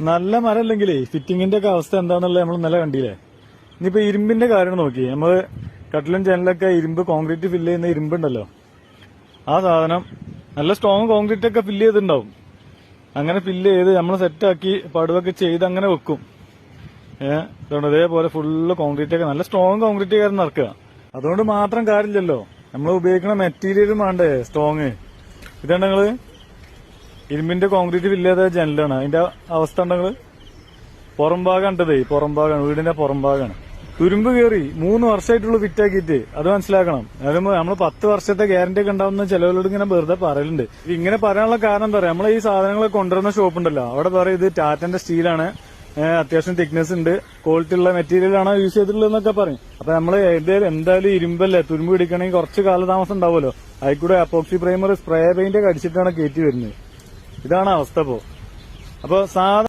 നല്ല മരം അല്ലെങ്കിലേ ഫിറ്റിങ്ങിന്റെ ഒക്കെ അവസ്ഥ എന്താണെന്നുള്ളത് നമ്മൾ ഇന്നലെ കണ്ടില്ലേ? ഇനിയിപ്പോ ഇരുമ്പിന്റെ കാര്യം നോക്കി. നമ്മൾ കട്ടിലും ജനലൊക്കെ ഇരുമ്പ് കോൺക്രീറ്റ് ഫില്ല് ചെയ്യുന്ന ഇരുമ്പുണ്ടല്ലോ. ആ സാധനം നല്ല സ്ട്രോങ് കോൺക്രീറ്റ് ഒക്കെ ഫില്ല് ചെയ്തിട്ടുണ്ടാവും. അങ്ങനെ ഫില്ല് ചെയ്ത് നമ്മൾ സെറ്റാക്കി പടുവൊക്കെ ചെയ്ത് അങ്ങനെ വെക്കും. ഏഹ് ഇതേപോലെ ഫുള്ള് കോൺക്രീറ്റ് ഒക്കെ നല്ല സ്ട്രോങ് കോൺക്രീറ്റ് കാര്യം നടക്കുക. അതുകൊണ്ട് മാത്രം കാര്യമില്ലല്ലോ. നമ്മൾ ഉപയോഗിക്കുന്ന മെറ്റീരിയലും വേണ്ടേ സ്ട്രോങ് ഇതാണ് നിങ്ങൾ? ഇരുമ്പിന്റെ കോൺക്രീറ്റ് വില്ലാതെ ജനലാണ്. അതിന്റെ അവസ്ഥ ഉണ്ടെങ്കിൽ പുറം ഭാഗം ഉണ്ടതേ പുറം ഭാഗമാണ് വീടിന്റെ പുറം ഭാഗമാണ് തുരുമ്പ് കയറി മൂന്ന് വർഷമായിട്ടുള്ള ഫിറ്റ് ആക്കിയിട്ട് അത് മനസ്സിലാക്കണം. അതായത് നമ്മൾ പത്ത് വർഷത്തെ ഗ്യാരണ്ടി ഒക്കെ ഉണ്ടാവുന്ന ചിലവരോട് ഇങ്ങനെ വെറുതെ പറയലുണ്ട്. ഇങ്ങനെ പറയാനുള്ള കാരണം എന്താ പറയാ? നമ്മൾ ഈ സാധനങ്ങൾ കൊണ്ടുവരുന്ന ഷോപ്പ് ഉണ്ടല്ലോ അവിടെ പറയും ഇത് ടാറ്റന്റെ സ്റ്റീലാണ്. അത്യാവശ്യം തിക്നെസ് ഉണ്ട്. ക്വാളിറ്റി ഉള്ള മെറ്റീരിയൽ ആണ് യൂസ് ചെയ്തിട്ടുള്ളതെന്നൊക്കെ പറയും. അപ്പൊ നമ്മൾ എന്തായാലും എന്തായാലും ഇരുമ്പല്ലേ തുരുമ്പ് പിടിക്കണമെങ്കിൽ കുറച്ച് കാലതാമസം ഉണ്ടാവുമല്ലോ. അതിൽ കൂടെ അപ്പോക്സി പ്രൈമർ സ്പ്രേ പെയിന്റ് ഒക്കെ അടിച്ചിട്ടാണ് കയറ്റി വരുന്നത്. ഇതാണ് അവസ്ഥ ഇപ്പോ അപ്പോൾ സാധാരണ